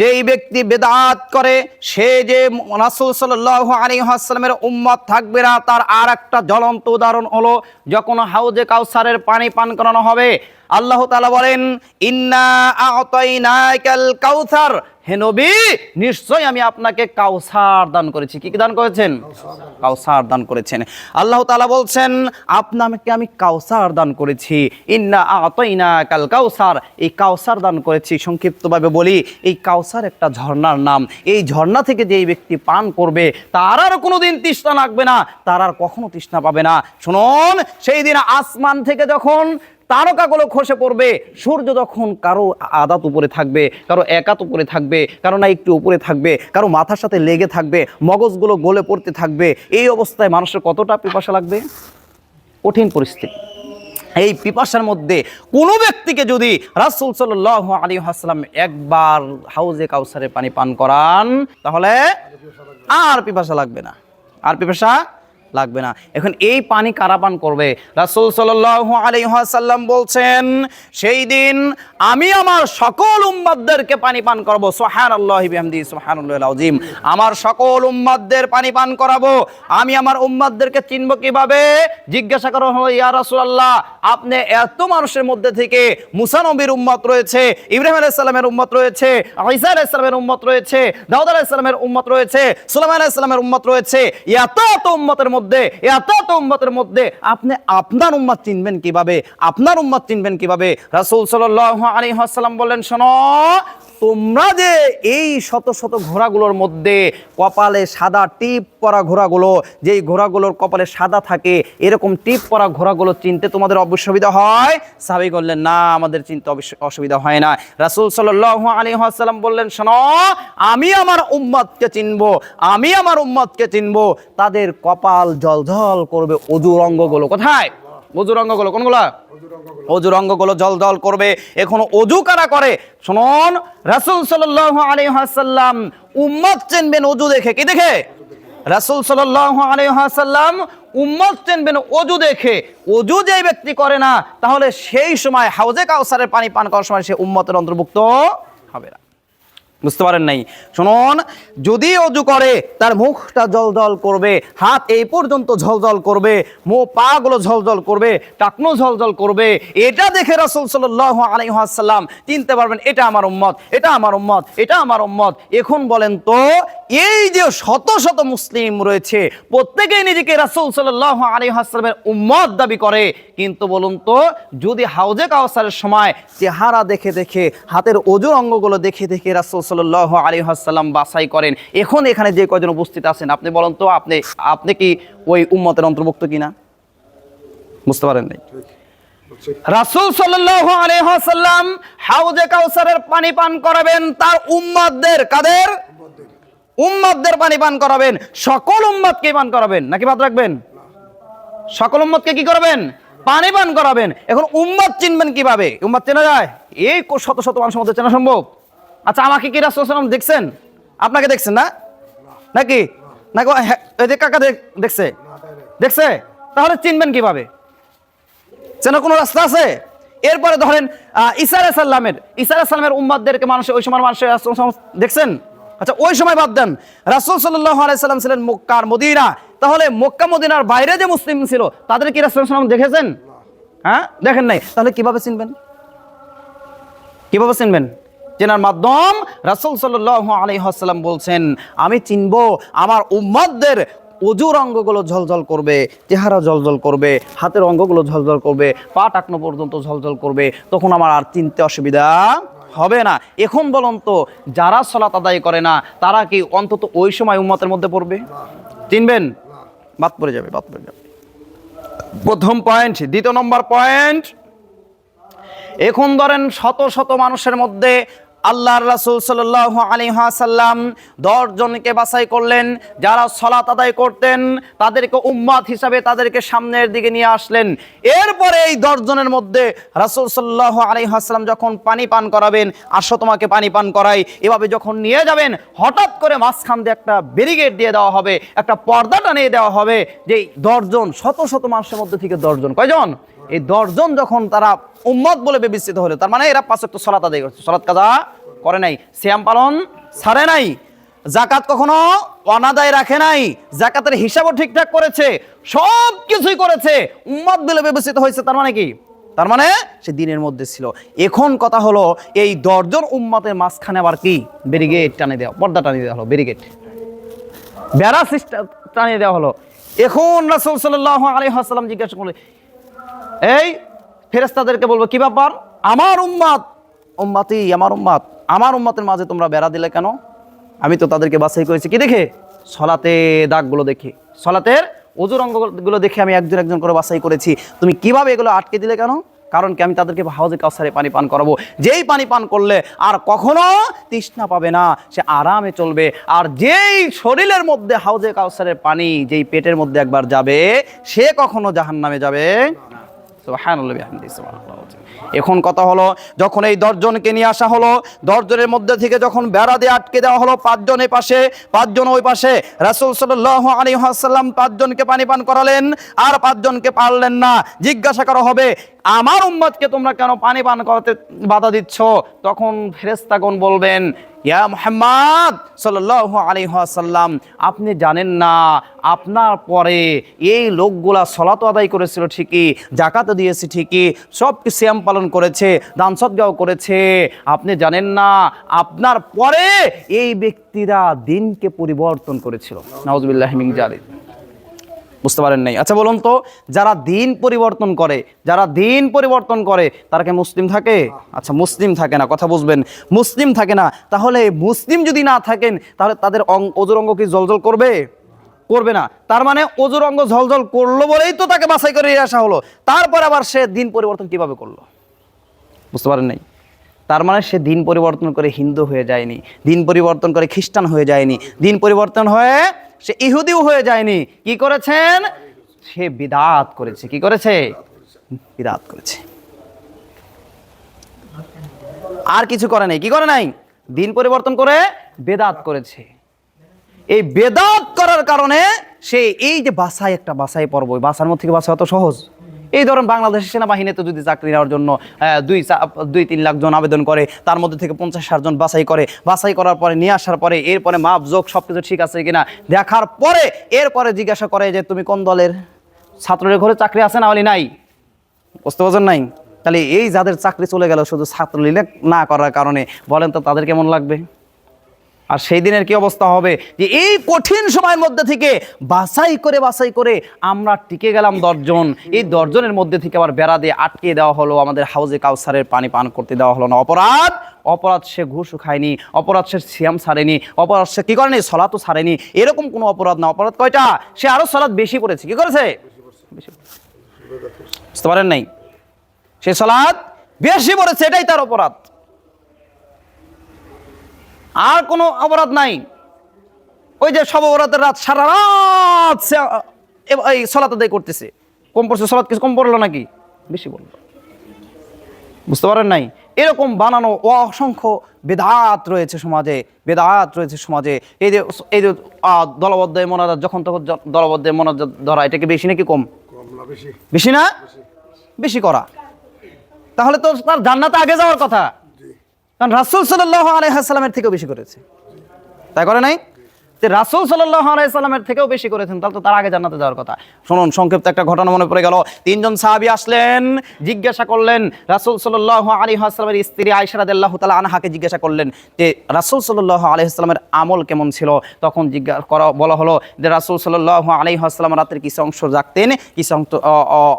যেই ব্যক্তি বেদাত করে, সে যে রাসুল সাল্লাহ আসসালামের উম্মত থাকবে না, তার আর একটা জ্বলন্ত উদাহরণ হলো, যখন হাউজে কাউসারের পানি পান করানো হবে আল্লাহ তালা বলেন, ইন্না আ'তাইনাকাল কাউসার। হে নবী নিশ্চয় আমি আপনাকে কাউসার দান করেছি। কি কি দান করেছেন? কাউসার দান করেছেন। আল্লাহ তালা বলছেন, আপনাকে আমি কাউসার দান করেছি। ইন্না আ'তাইনাকাল কাউসার। এই কাউসার দান করেছি, সংক্ষিপ্তভাবে বলি, এই কাউসার একটা ঝর্ণার নাম। এই ঝর্ণা থেকে যেই ব্যক্তি পান করবে, তার আর কোনোদিন তৃষ্ণা লাগবে না, তার আর কখনো তৃষ্ণা পাবে না। শুনুন, সেই দিন আসমান থেকে যখন তারকাগুলো খসে পড়বে। সূর্য যখন কারও আদাত উপরে থাকবে, কারও একাত উপরে থাকবে, কারও না একটু উপরে থাকবে, কারও মাথার সাথে লেগে থাকবে, মগজগুলো গলে পড়তে থাকবে, এই অবস্থায় মানুষের কতটা পিপাসা লাগবে? কঠিন পরিস্থিতি। এই পিপাসার মধ্যে কোনো ব্যক্তিকে যদি রাসূল সাল্লাল্লাহু আলাইহি হাসলাম একবার হাউজে কাউসারে পানি পান করান, তাহলে আর পিপাসা লাগবে না। আর পিপাসা লাগবে না। এখন এই পানি কারা পান করবে? রাসূল সাল্লাল্লাহু আলাইহি ওয়াসাল্লাম বলছেন, সেই দিন আমি আমার সকল উম্মাদদেরকে পানি পান করাবো। সুবহানাল্লাহি বিহামদি, সুবহানাল্লাহিল আযীম। আমার সকল উম্মাদদের পানি পান করাবো। আমি আমার উম্মাদদেরকে চিনব কীভাবে? জিজ্ঞাসা করা হলো ইয়া রাসূলুল্লাহ, আপনি এত মানুষের মধ্যে থেকে মুসানবির উম্মত রয়েছে, ইব্রাহিম আলাইহিস সালামের উম্মত রয়েছে, ঈসা আলাইহিস সালামের উম্মত রয়েছে, দাউদ আলাইহিস সালামের উম্মত রয়েছে, সুলাইমান আলাইহিস সালামের উম্মত রয়েছে, এত এত উম্মতের মধ্যে, এত উম্মতের মধ্যে আপনি আপনার উম্মাদ চিনবেন কীভাবে? আপনার উম্মাদ চিনবেন কীভাবে? রাসুল সাল্লাল্লাহু আলাইহি ওয়াসাল্লাম বললেন, শোনো তোমরা যে এই শত শত ঘোড়াগুলোর মধ্যে কপালে সাদা টিপ পরা ঘোড়াগুলো, যেই ঘোড়াগুলোর কপালে সাদা থাকে, এরকম টিপ পরা ঘোড়াগুলো চিনতে তোমাদের অসুবিধা হয়? সাহাবী বললেন, না, আমাদের চিনতে অসুবিধা হয় না। রাসূল সাল্লাল্লাহু আলাইহি ওয়াসাল্লাম বললেন, শোনো, আমি আমার উম্মতকে চিনব, আমি আমার উম্মতকে চিনবো। তাদের কপাল জলজল করবে অজুর অঙ্গগুলো। কোথায়? অজুর অঙ্গগুলো, কোনগুলা? অজুর অঙ্গগুলো জল জল করবে। এখন অজু কারা করে? শুনুন, রাসূল সাল্লাল্লাহু আলাইহি ওয়াসাল্লাম উম্মত চিনবেন অজু দেখে, কি দেখে? রাসূল সাল্লাল্লাহু আলাইহি ওয়াসাল্লাম উম্মত চিনবেন অজু দেখে। অজু যে ব্যক্তি করে না, তাহলে সেই সময় হাউজে কাউসারের পানি পান করার সময় সে উম্মতের অন্তর্ভুক্ত হবে না। বুঝতে পারেন নাই। শুনুন, যদি অজু করে, তার মুখটা জলজল করবে, হাত এই পর্যন্ত ঝলঝল করবে মো পা গুলো ঝলঝল করবে, টাকনো ঝলঝল করবে, এটা দেখে রাসূল সাল্লাল্লাহু আলাইহি ওয়াসাল্লাম চিনতে পারবেন, এটা আমার উম্মত, এটা আমার উম্মত, এটা আমার উম্মত। এখন বলেন তো, এই যে শত শত মুসলিম রয়েছে, প্রত্যেকেই নিজেকে রাসূল সাল্লাল্লাহু আলাইহি ওয়াসাল্লামের উম্মত দাবি করে, কিন্তু বলুন তো, যদি হাউজে কাউসারের সময় চেহারা দেখে দেখে, হাতের অজুর অঙ্গগুলো দেখে দেখে রাসূল সাল্লাল্লাহু আলাইহি ওয়াসাল্লাম বাছাই করেন। এখন এখানে যে কয়জন উপস্থিত আছেন, আপনি বলুন তো, আপনি আপনি কি ওই উম্মতের অন্তর্ভুক্ত কিনা? বুঝতে পারেন নাই? রাসূল সাল্লাল্লাহু আলাইহি ওয়াসাল্লাম হাউজে কাউসারের পানি পান করাবেন, তার উম্মতদের কাদের? উম্মতদের পানি পান করাবেন। সকল উম্মতকে পান করাবেন। নাকি বাদ রাখবেন? সকল উম্মতকে কি করবেন? পানি পান করাবেন। এখন উম্মত চিনবেন কীভাবে? উম্মত চেনা যায়? এই শত শত মানুষের মধ্যে চেনা সম্ভব? আচ্ছা আমাকে কি রাসূল সাল্লাম দেখছেন? আপনাকে দেখছেন না? নাকি? নাকি ও হ্যাঁ, যে কাকা দেখ- দেখছে। দেখছে? তাহলে চিনবেন কীভাবে? চেনার কোনো রাস্তা আছে? এরপরে ধরেন আহ, সাল্লামের আলাইহিস সালামের উম্মাদদেরকে মানুষ ওই সময় মানুষের দেখছেন? আচ্ছা ওই সময় বাদ দেন রাসূল সাল্লাল্লাহু আলাইহি সাল্লাম ছিলেন মক্কার মদিনা। তাহলে মক্কা মদিনার বাইরে যে মুসলিম ছিল তাদের কি রাসূল ওয়াসাল্লাম দেখেছেন? হ্যাঁ? দেখেন নাই। তাহলে কীভাবে চিনবেন? কীভাবে চিনবেন? চেনার মাধ্যম রাসূল সাল্লাল্লাহু আলাইহি ওয়াসাল্লাম বলছেন, আমি চিনব, আমার উম্মাদদের অজুর অঙ্গগুলো ঝলঝল করবে, চেহারা ঝলঝল করবে, হাতের অঙ্গগুলো ঝলঝল করবে, পা টাকনো পর্যন্ত ঝলঝল করবে, তখন আমার আর চিনতে অসুবিধা হবে না। এখন বলুন তো, যারা সলাত আদায় করে না, তারা কি অন্তত ওই সময় উম্মতের মধ্যে পড়বে? চিনবেন? বাদ পড়ে যাবে, বাদ পড়ে যাবে। প্রথম পয়েন্ট, দ্বিতীয় নম্বর পয়েন্ট, এখন ধরেন শত শত মানুষের মধ্যে আল্লাহর রাসূল সাল্লাল্লাহু আলাইহি ওয়াসাল্লাম দশ জনকে বাছাই করলেন, যারা সলাত আদায় করতেন, তাদেরকে উম্মাদ হিসাবে তাদেরকে সামনের দিকে নিয়ে আসলেন। এরপরে এই দশ জনের মধ্যে রাসূল সাল্লাল্লাহু আলাইহি ওয়াসাল্লাম যখন পানি পান করাবেন, আসো তোমাকে পানি পান করাই, এভাবে যখন নিয়ে যাবেন, হঠাৎ করে মাঝখান দিয়ে একটা ব্যারিকেড দিয়ে দেওয়া হবে, একটা পর্দা টানিয়ে দেওয়া হবে যে দশজন, শত শত মানুষের মধ্যে থেকে দশজন, কয়জন? এই দশজন যখন তারা উম্মত বলে বিবেচিত হলো, তার মানে এরা পাঁচ তো সলাত আদায় করছে। সলাত কাদা করে নাই শ্যাম পালন ছাড়ে নাই জাকাত কখনো অনাদায় রাখে নাই জাকাতের হিসাবও ঠিকঠাক করেছে সব কিছুই করেছে উম্মাদ বলে বিবেচিত হয়েছে, তার মানে কি? তার মানে সে দিনের মধ্যে ছিল। এখন কথা হলো, এই দশজন উম্মাতের মাঝখানে আবার কি? ব্যারিগেট টানে দেওয়া, পর্দা টানিয়ে দেওয়া হলো ব্যারিগেট বেড়া সিস্টেম টানিয়ে দেওয়া হলো। এখন রাসূল সাল্লাল্লাহু আলাইহি ওয়াসাল্লাম জিজ্ঞাসা করলে এই ফেরেস্তাদেরকে বলব, কি ব্যাপার? আমার উম্মাত উম্মাতি, আমার উম্মাত আমার উম্মাতের মাঝে তোমরা বেড়া দিলে কেন? আমি তো তাদেরকে বাছাই করেছি। কি দেখে? সলাতে দাগগুলো দেখে। সলাতের ওজুর অঙ্গগুলো দেখে আমি একজন একজন করে বাছাই করেছি। তুমি কীভাবে এগুলো আটকে দিলে কেন? কারণ কি আমি তাদেরকে হাউজে কাউসারে পানি পান করাবো। যেই পানি পান করলে আর কখনো তৃষ্ণা পাবে না, সে আরামে চলবে। আর যেই শরীরের মধ্যে হাউজে কাউসারের পানি, যেই পেটের মধ্যে একবার যাবে, সে কখনো যাবে সুবহানাল্লাহ বিহামদিহি সুবহানাল্লাহ। এখন কথা হলো, যখন এই দশজনকে নিয়ে আসা হলো, দশজনের মধ্যে থেকে যখন বেড়া দিয়ে আটকে দেওয়া হলো, পাঁচজন এই পাশে, পাঁচজন ওই পাশে, রাসূল সাল্লাল্লাহু আলাইহি ওয়াসাল্লাম পাঁচজনকে পানি পান করালেন, আর পাঁচজনকে পারলেন না। জিজ্ঞাসা করা হবে, আমার উম্মতকে তোমরা কেন পানি পান করাতে বাধা দিচ্ছ? তখন ফেরেশতাগণ বলবেন ইয়া মোহাম্মদ সাল্লাহ আলাইহি ওয়াসাল্লাম, আপনি জানেন না, আপনার পরে এই লোকগুলা সলাত আদায় করেছিল ঠিকই জাকাতও দিয়েছে ঠিকই সব শ্যাম পালন করেছে, দান সদ্গাও করেছে। আপনি জানেন না, আপনার পরে এই ব্যক্তিরা দিনকে পরিবর্তন করেছিল। নাউজুবিল্লাহ মিন জালিক। বুঝতে পারেন নাই। আচ্ছা বলুন তো, যারা দিন পরিবর্তন করে, যারা দিন পরিবর্তন করে, তারা কি মুসলিম থাকে? আচ্ছা মুসলিম থাকে না, কথা বুঝবেন। মুসলিম থাকে না, তাহলে মুসলিম যদি না থাকেন, তাহলে তাদের অজুর অঙ্গ কি জলজল করবে? করবে না। তার মানে অজুর অঙ্গ ঝলঝল করল বলেই তো তাকে বাছাই করে আসা হলো। তারপর আবার সে দিন পরিবর্তন কীভাবে করল? বুঝতে পারেন নাই? তার মানে সে দিন পরিবর্তন করে হিন্দু হয়ে যায়নি, দিন পরিবর্তন করে খ্রিস্টান হয়ে যায়নি। দিন পরিবর্তন হয়ে সে ইহুদিও হয়ে যায়নি। কি করেছেন? সে বিদাত করেছে। কি করেছে? বিদাত করেছে। আর কিছু করে নাই। কি করে নাই? দিন পরিবর্তন করে বেদাত করেছে। এই বেদাত করার কারণে সে এই যে বাসায় একটা বাসায় পর্ব বাসার মধ্যে বাসা অত সহজ? এই ধরেন বাংলাদেশের সেনাবাহিনীতে যদি চাকরি নেওয়ার জন্য দুই দুই তিন লাখ জন আবেদন করে, তার মধ্যে থেকে পঞ্চাশ ষাট জন বাছাই করে, বাছাই করার পরে, নিয়ে আসার পরে, এরপরে মাপ, যোগ সব কিছু ঠিক আছে কিনা, দেখার পরে, এরপরে জিজ্ঞাসা করে যে তুমি কোন দলের ছাত্রের ঘরে চাকরি আছে না বলি নাই? বুঝতে পারছেন নাই? তাহলে এই যাদের চাকরি চলে গেল শুধু ছাত্রলীগ না করার কারণে, বলেন তো তাদের কেমন লাগবে? আর সেই দিনের কি অবস্থা হবে? যে এই কঠিন সময়ের মধ্যে থেকে বাছাই করে বাছাই করে আমরা টিকে গেলাম দশজন। এই দশজনের মধ্যে থেকে আবার বেড়া দিয়ে আটকে দেওয়া হলো, আমাদের হাউজে কাউসারের পানি পান করতে দেওয়া হলো না। অপরাধ? অপরাধ সে ঘুষও খায়নি, অপরাধ সে সিয়াম ছাড়েনি অপরাধ সে কি করেনি? সলাতও ছাড়েনি এরকম কোনো অপরাধ না। অপরাধ কয়টা? সে আরও সলাৎ বেশি করেছে কি করেছে। বুঝতে পারেন নাই? সে সলাৎ বেশি পড়েছে, এটাই তার অপরাধ। আর কোনো অপরাধ নাই। ওই যে সব অপরাধের রাত সারা রাত সে এই সলাত আদায় করতেছে। কম পড়ছে সলাত কিছু কম পড়ল নাকি? বেশি বলল বুঝতে পারেন নাই? এরকম বানানো অসংখ্য বেদাত রয়েছে সমাজে বেদাত রয়েছে সমাজে। এই যে এই যে দলবদ্ধ মনাজাত যখন তখন দলবদ্ধ মনাজাত ধরা এটা কি বেশি নাকি কম? বেশি। না? বেশি করা। তাহলে তো তার জান্নাতে আগে যাওয়ার কথা। কারণ রাসুল সাল্লাহ আলহামের থেকেও বেশি করেছে। তাই করে নাই? যে রাসুল সাল্লাহ থেকেও বেশি করেছেন, তাহলে তো তার আগে জান্নাতে যাওয়ার কথা। শুনুন, সংক্ষিপ্ত একটা ঘটনা মনে পড়ে গেল। তিনজন সাহাবী আসলেন, জিজ্ঞাসা করলেন, রাসুল সাল্লাহ আলী আসসালামের স্ত্রী আয়সারাদাল্লাহ তালা আনহাকে জিজ্ঞাসা করলেন যে, রাসুল সাল্লাহ আলহিহাস্লামের আমল কেমন ছিল? তখন জিজ্ঞাসা করা, বলা হলো যে, রাসুল সাল্লাহ আলী আসসালাম রাতের কিছু অংশ জাগতেন, কিছু অংশ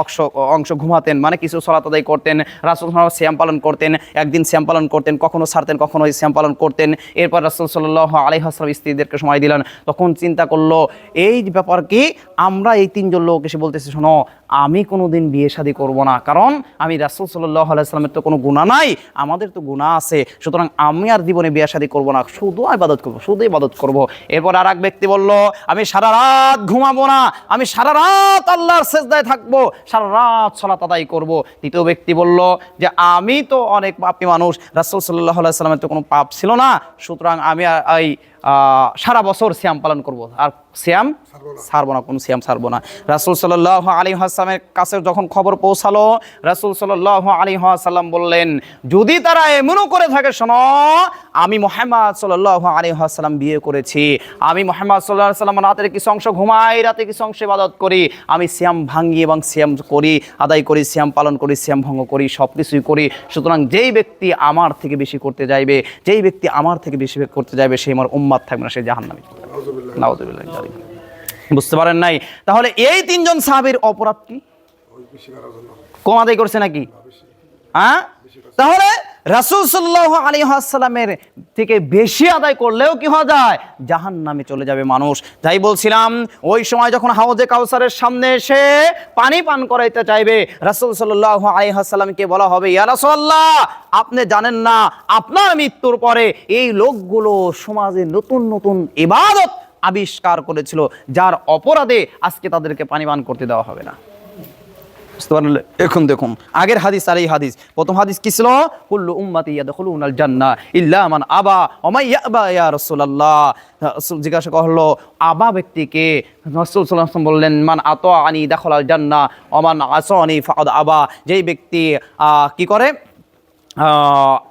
অংশ অংশ ঘুমাতেন মানে কিছু সলাত আদায় করতেন, রাসুল শ্যাম পালন করতেন, একদিন শ্যাম পালন করতেন, কখনো ছাড়তেন কখনো শ্যাম পালন করতেন। এরপর রাসুল সাল্লাহ আলী আসসালাম স্ত্রীদেরকে সময় দিলেন। তখন চিন্তা করল এই ব্যাপার কি? আমরা এই তিনজন লোক এসে বলতেছি শোনো আমি কোনো দিন বিয়ে শাদী করব না। কারণ আমি রাসুল সাল্লাহ আলাইস্লামের তো কোনো গুণা নাই, আমাদের তো গুণা আছে। সুতরাং আমি আর জীবনে বিয়ে শাদী করব না, শুধু ইবাদত করব, শুধু ইবাদত করব। এরপর আর এক ব্যক্তি বলল, আমি সারা রাত ঘুমাবো না, আমি সারা রাত আল্লাহর সেজদায় থাকব, সারা রাত সলাত আদায় করব। তৃতীয় ব্যক্তি বলল যে, আমি তো অনেক পাপী মানুষ, রাসুল সাল্লাহ আলাইস্লামের তো কোনো পাপ ছিল না, সুতরাং আমি এই সারা বছর শ্যাম পালন করব। আর সিয়াম? ছাড়বো না। কোন সিয়াম ছাড়বো না। রাসুল সাল্লাহ আলী হাসালামের কাছে যখন খবর পৌঁছালো রাসুল সাল্লাহ আলী হাসাল্লাম বললেন যদি তারা এমনও করে থাকে শোনো আমি মোহাম্মদ সাল্লাহ আলী হাসালাম বিয়ে করেছি। আমি মোহাম্মদ সাল্লাহ সাল্লাম রাতের কিছু অংশ ঘুমাই রাতে কিছু অংশ ইবাদত করি। আমি সিয়াম ভাঙি এবং সিয়াম করি আদায় করি সিয়াম পালন করি সিয়াম ভঙ্গ করি সব কিছুই করি। সুতরাং যেই ব্যক্তি আমার থেকে বেশি করতে যাইবে যেই ব্যক্তি আমার থেকে বেশি করতে যাইবে সেই আমার উম্মাদ থাকবে না সে জাহান্নামী। বুঝতে পারেন নাই? তাহলে এই তিনজন সাহাবির অপরাধ কি? কম আদায় করছে নাকি? হ্যাঁ? তাহলে রাসূল সাল্লাল্লাহু আলাইহি ওয়াসাল্লামের থেকে বেশি আদায় করলেও কি হওয়া যায়? জাহান নামে চলে যাবে মানুষ। তাই বলছিলাম, ওই সময় যখন হাউজে কাউসারের সামনে এসে পানি পান করাইতে চাইবে, রাসূল সাল্লাল্লাহু আলাইহি ওয়াসাল্লামকে বলা হবে, ইয়া রাসূলুল্লাহ, আপনি জানেন না, আপনার মৃত্যুর পরে এই লোকগুলো সমাজে নতুন নতুন ইবাদত আবিষ্কার করেছিল, যার অপরাধে আজকে তাদেরকে পানি পান করতে দেওয়া হবে না। বুঝতে এখন দেখুন, আগের হাদিস আর এই হাদিস। প্রথম হাদিস কি ছিল? কুল্লু উম্মতি ইয়াদখুলুনাল জান্নাহ ইল্লা মান আবা ওমাই ইয়াবা ইয়া রাসূলুল্লাহ। রাসূল জিজ্ঞাসা করল, আবা ব্যক্তিকে রাসূল সাল্লাল্লাহু আলাইহি বললেন, মান আতা আনি দাখালাল জান্নাহ ওমান আসানি ফাকাদ আবা। যেই ব্যক্তি কি করে?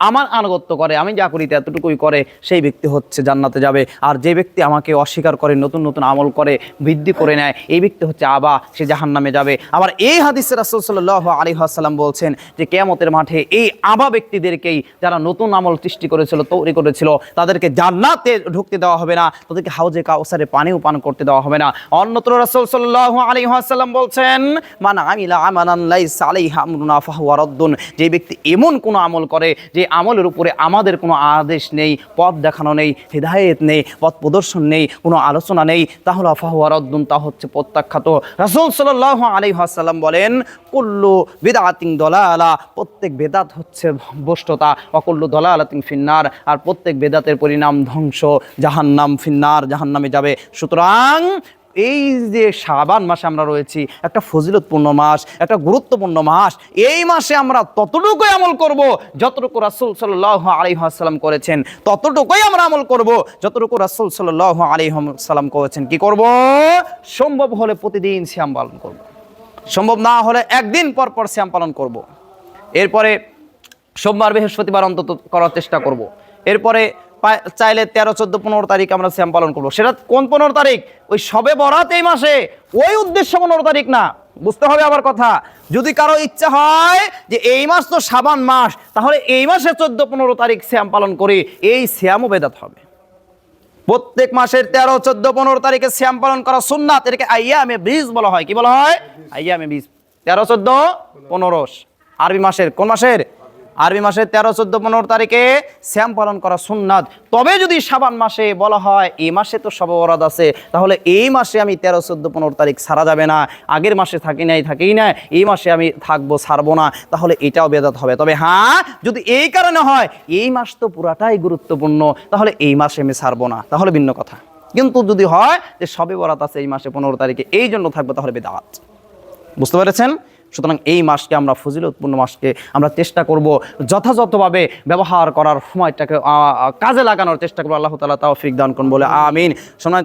আমার আনুগত্য করে, আমি যা করি এতটুকুই করে, সেই ব্যক্তি হচ্ছে জান্নাতে যাবে। আর যে ব্যক্তি আমাকে অস্বীকার করে, নতুন নতুন আমল করে, বৃদ্ধি করে নেয়, এই ব্যক্তি হচ্ছে আবা, সে জাহান নামে যাবে। আবার এই হাদিসে রাসুল সাল্লাহ আলী আসসালাম বলছেন যে, কেয়ামতের মাঠে এই আবা ব্যক্তিদেরকেই যারা নতুন আমল সৃষ্টি করেছিল, তৈরি করেছিল, তাদেরকে জান্নাতে ঢুকতে দেওয়া হবে না, তাদেরকে হাউজে কাউসারে পানিও পান করতে দেওয়া হবে না। অন্যত্র রাসুল সাল্লাহ আলী আসসালাম বলছেন, মান আমিলা আমানান লাইসা আলাইহি আমরুনা ফাহুয়া রদ্দুন যে ব্যক্তি এমন কোনো আমল করে, যে আমলের উপরে আমাদের কোনো আদেশ নেই, পথ দেখানো নেই, হৃদায়ত নেই, পথ প্রদর্শন নেই, কোনো আলোচনা নেই, তাহলে আফাহুয়া রদ্দুন, তা হচ্ছে প্রত্যাখ্যাত। রাসূল সাল্লাল্লাহু আলাইহি ওয়াসাল্লাম বলেন, কুল্লু বিদআতিন দলালা, প্রত্যেক বেদাত হচ্ছে ভ্রষ্টতা, অকুল্লু দলালাতিন ফিন্নার, আর প্রত্যেক বেদাতের পরিণাম ধ্বংস, জাহান্নাম ফিন্নার, জাহান্নামে যাবে। সুতরাং এই যে শাবান মাসে আমরা রয়েছি, একটা ফজিলতপূর্ণ মাস, একটা গুরুত্বপূর্ণ মাস, এই মাসে আমরা ততটুকুই আমল করব যতটুকু রাসূল সাল্লাল্লাহু আলাইহি ওয়াসাল্লাম করেছেন, ততটুকুই আমরা আমল করব যতটুকু রাসূল সাল্লাল্লাহু আলাইহি ওয়াসাল্লাম করেছেন। কি করব? সম্ভব হলে প্রতিদিন শ্যাম পালন করব। সম্ভব না হলে একদিন পর পর শ্যাম পালন করব। এরপরে সোমবার, বৃহস্পতিবার অন্তত করার চেষ্টা করব। এরপরে চাইলে তেরো, চোদ্দ, পনেরো তারিখ আমরা শ্যাম পালন করব। সেটা কোন পনেরো তারিখ? ওই সবে বরাত এই মাসে। ওই উদ্দেশ্য পনেরো তারিখ না। বুঝতে হবে আবার কথা। যদি কারও ইচ্ছা হয় যে এই মাস তো সাবান মাস, তাহলে এই মাসে চোদ্দ, পনেরো তারিখ শ্যাম পালন করি। এই শ্যামও বেদাত হবে। প্রত্যেক মাসের তেরো, চোদ্দ, পনেরো তারিখে শ্যাম পালন করা সুন্নাত। এটাকে আইয়ামে বীজ বলা হয়। কি বলা হয়? আইয়া আইয়ামে বীজ তেরো, চোদ্দ, পনেরো। আরবি মাসের কোন মাসের? আরবি মাসের তেরো, চোদ্দ, পনেরো তারিখে শ্যাম পালন করা সুন্নাত। তবে যদি সাবান মাসে বলা হয় এই মাসে তো সব অরাদ আছে, তাহলে এই মাসে আমি তেরো, চোদ্দ, পনেরো তারিখ ছাড়া যাবে না। আগের মাসে থাকি নাই, থাকেই না এই মাসে আমি থাকব, ছাড়বো না, তাহলে এটাও বেদাত হবে। তবে হ্যাঁ যদি এই কারণে হয়, এই মাস তো পুরাটাই গুরুত্বপূর্ণ, তাহলে এই মাসে আমি ছাড়বো না। তাহলে ভিন্ন কথা। কিন্তু যদি হয়, যে সবে বরাত আছে এই মাসে পনেরো তারিখে, এই জন্য থাকবে, তাহলে বেদাত বুঝতে পেরেছেন? সুতরাং এই মাসকে আমরা ফজিলতপূর্ণ মাসকে আমরা চেষ্টা করব যথাযথভাবে ব্যবহার করার সময়টাকে কাজে লাগানোর চেষ্টা করব। আল্লাহ তালা তাও ফিক দান করুন বলে, আমিন। সময়